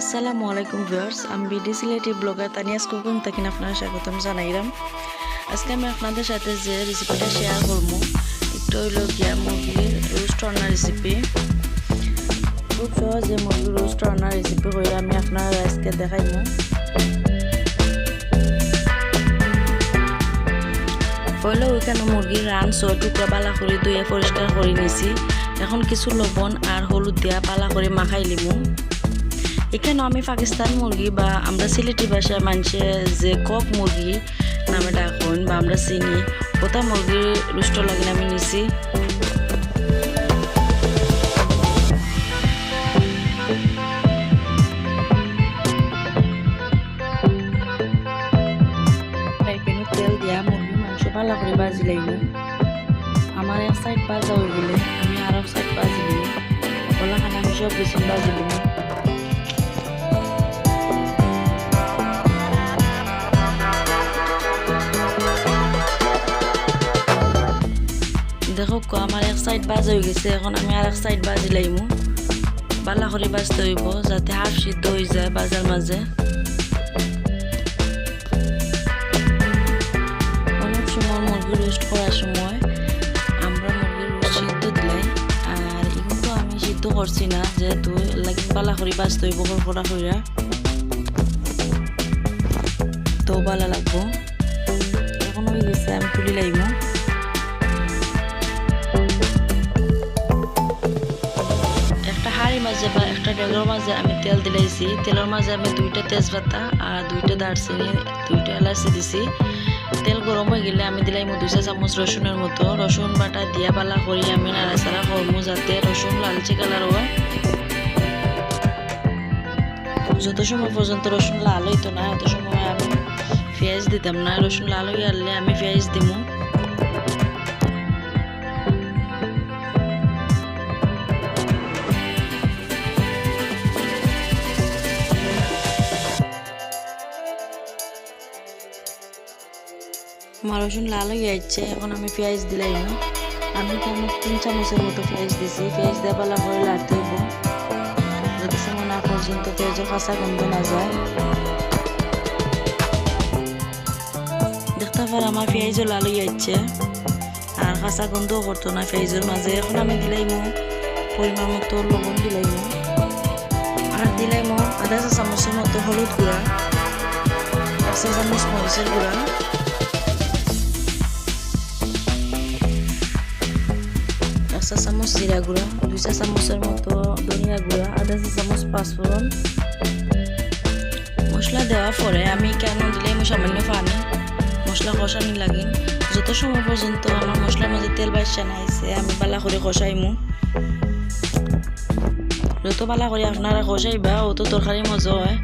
আসসালামু আলাইকুম ভিউয়ার্স আমি BD Sylheti blogger Tania's cooking থেকে আপনারা স্বাগতম জানাইলাম আজকে আমি আপনাদের সাথে যে রেসিপিটা শেয়ার করব একটু হইল গিয়া মুরগির রোস্ট রান্নার রেসিপি খুব সহজে মুরগির রোস্ট রান্নার রেসিপি হইলে আমি আপনারা আজকে দেখাইব পয়লা ওইখানে মুরগির রান ছয় টুকরা বালা করে ধুয়ে পরিষ্কার করে নিছি এখন কিছু লবণ আর হলুদ দিয়া পালা করে মাখাই লিমু এখানে আমি পাকিস্তান মুরগি বা আমরা সিলেটি ভাষায় মানুষে যে কক মুরগি নামে ডাকুন বা আমরা চিনি, ওটা মুরগির রুষ্ট লাগিন আমি নিছি। তেল দিয়া মুরগির মাংস ভালো করে বাজি লাগব আমার এক সাইড ভাজা হয়ে গেলে আমি আর সাইড বাজি দিব। ওলাখানে আমি সব কিছু বাজি দিব। দেখো আমার এক সাইড বাজ হয়ে গেছে। এখন আমি আর এক সাইড বাজি লাইম বালা করে বাজতে হইব, যাতে হাফ সিদ্ধ হয়ে যায় বাজার মাঝে অনেক সময় মুরগি রোস্ট করার সময় আমরা মুরগির রোস্ট সিদ্ধ দিলাই আর কিন্তু আমি সিদ্ধ করছি না, যেহেতু লাগি বালা করে বাজতে হইব কড়া কইরা তো বালা লাগবো। এখন হয়ে গেছে, আমি তুলি লাইমু মাঝে বা একটা ডেগর মাঝে আমি তেল দিলাইছি, তেলের মাঝে আমি দুইটা তেজপাতা আর দুইটা দারচিনি, দুইটা এলাচি দিছি। তেল গরম হয়ে গেলে আমি দিলাই দুই চা চামচ রসুনের মতো। রসুন বাটা দিয়া পালা করি আমি নাড়াচাড়া করব যাতে রসুন লালচে কালার হয়। যত সময় পর্যন্ত রসুন লাল হইতো না অত সময় আমি পেঁয়াজ দিতাম না। রসুন লাল হয়ে আনলে আমি পেঁয়াজ দিমু। আমার রসুন লাল হয়ে যাচ্ছে, এখন আমি পেঁয়াজ দিলাই না। আমি কেমন তিন চামচের মতো পেঁয়াজ দিছি, পেঁয়াজ দিয়ে পালা করে লাড়তে হইব। যাতে সময় না পর্যন্ত পেঁয়াজের কাঁচা গন্ধ না যায়। দেখতে পার আমার পেঁয়াজও লাল হয়ে যাচ্ছে, আর কাঁচা গন্ধও করতো না পেঁয়াজের মাঝে। এখন আমি দিলাইমো, পরিমাণ মতো লবণ দিলাইমো। আর দিলাইমো আধা চা চামচের মতো হলুদ গুঁড়া এক চা চামচ মরিচের গুঁড়া। চা চামচ জিরা গুঁড়া দুই চা চামচের মতো ধনিয়া গুঁড়া আধা চা চামচ পাঁচফোড়ন মশলা দেওয়ার পরে আমি কেন দিলে সামান্য পানি মশলা কষানি লাগিন যত সময় পর্যন্ত আমার মশলার মধ্যে তেল বাইসা নাইছে আমি বালা করে কষাইমু যত বালা করে আপনারা কষাইবা অত তরকারি মজা হয়